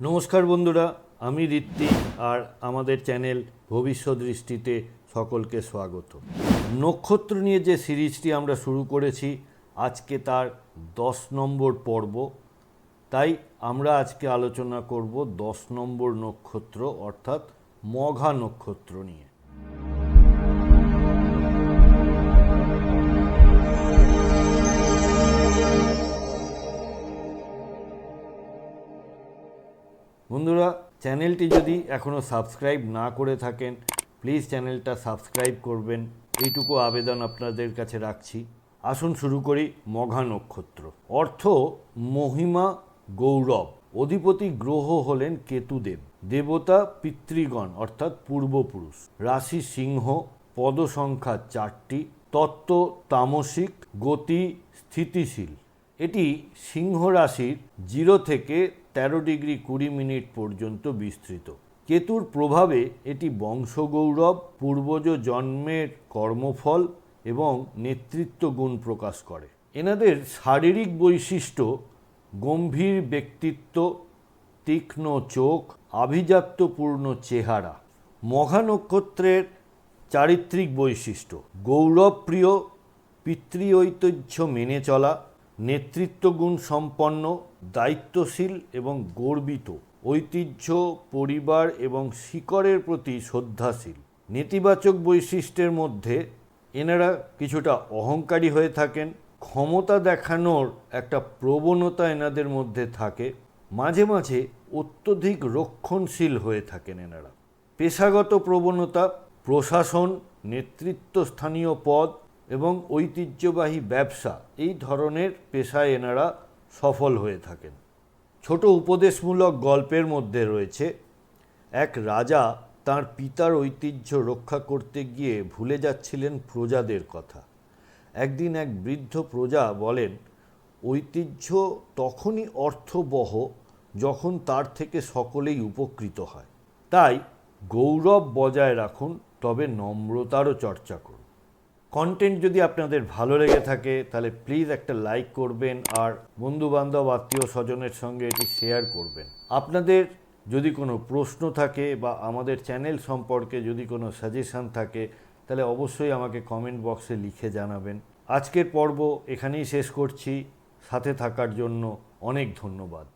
নমস্কার বন্ধুরা, আমি ঋত্বিক আর আমাদের চ্যানেল ভবিষ্যৎ দৃষ্টিতে সকলকে স্বাগত। নক্ষত্র নিয়ে যে সিরিজটি আমরা শুরু করেছি, আজকে তার দশ নম্বর পর্ব। তাই আমরা আজকে আলোচনা করব দশ নম্বর নক্ষত্র, অর্থাৎ মঘা নক্ষত্র নিয়ে। বন্ধুরা, চ্যানেলটি যদি এখনও সাবস্ক্রাইব না করে থাকেন, প্লিজ চ্যানেলটা সাবস্ক্রাইব করবেন। এইটুকু আবেদন আপনাদের কাছে রাখছি। আসুন শুরু করি মঘা নক্ষত্র। অর্থ, মহিমা, গৌরব। অধিপতি গ্রহ হলেন কেতুদেব। দেবতা, পিতৃগণ, অর্থাৎ পূর্বপুরুষ। রাশি, সিংহ। পদ সংখ্যা চারটি। তত্ত্ব, তামসিক। গতি, স্থিতিশীল। এটি সিংহ রাশির জিরো থেকে তেরো ডিগ্রি কুড়ি মিনিট পর্যন্ত বিস্তৃত। কেতুর প্রভাবে এটি বংশগৌরব, পূর্বজ জন্মের কর্মফল এবং নেতৃত্ব গুণ প্রকাশ করে। এনাদের শারীরিক বৈশিষ্ট্য গম্ভীর ব্যক্তিত্ব, তীক্ষ্ণ চোখ, আভিজাত্যপূর্ণ চেহারা। মঘা নক্ষত্রের চারিত্রিক বৈশিষ্ট্য, গৌরবপ্রিয়, পিতৃ ঐতিহ্য মেনে চলা নেতৃত্বগুণ সম্পন্ন দায়িত্বশীল এবং গর্বিত, ঐতিহ্য, পরিবার এবং শিকড়ের প্রতি শ্রদ্ধাশীল। নেতিবাচক বৈশিষ্ট্যের মধ্যে এনারা কিছুটা অহংকারী হয়ে থাকেন, ক্ষমতা দেখানোর একটা প্রবণতা এনাদের মধ্যে থাকে, মাঝে মাঝে অত্যধিক রক্ষণশীল হয়ে থাকেন এনারা। পেশাগত প্রবণতা, প্রশাসন, নেতৃত্ব স্থানীয় পদ এবং ঐতিহ্যবাহী ব্যবসা, এই ধরনের পেশায় এনারা সফল হয়ে থাকেন। ছোট উপদেশমূলক গল্পের মধ্যে রয়েছে, এক রাজা তার পিতার ঐতিহ্য রক্ষা করতে গিয়ে ভুলে যাচ্ছিলেন প্রজাদের কথা। একদিন এক বৃদ্ধ প্রজা বলেন, ঐতিহ্য তখনই অর্থবহ যখন তার থেকে সকলেই উপকৃত হয়। তাই গৌরব বজায় রাখুন, তবে নম্রতারও চর্চা করুন। কন্টেন্ট যদি আপনাদের ভালো লেগে থাকে, তাহলে প্লিজ একটা লাইক করবেন আর বন্ধুবান্ধব, আত্মীয় স্বজনের সঙ্গে এটি শেয়ার করবেন। আপনাদের যদি কোনো প্রশ্ন থাকে বা আমাদের চ্যানেল সম্পর্কে যদি কোনো সাজেশান থাকে, তাহলে অবশ্যই আমাকে কমেন্ট বক্সে লিখে জানাবেন। আজকের পর্ব এখানেই শেষ করছি। সাথে থাকার জন্য অনেক ধন্যবাদ।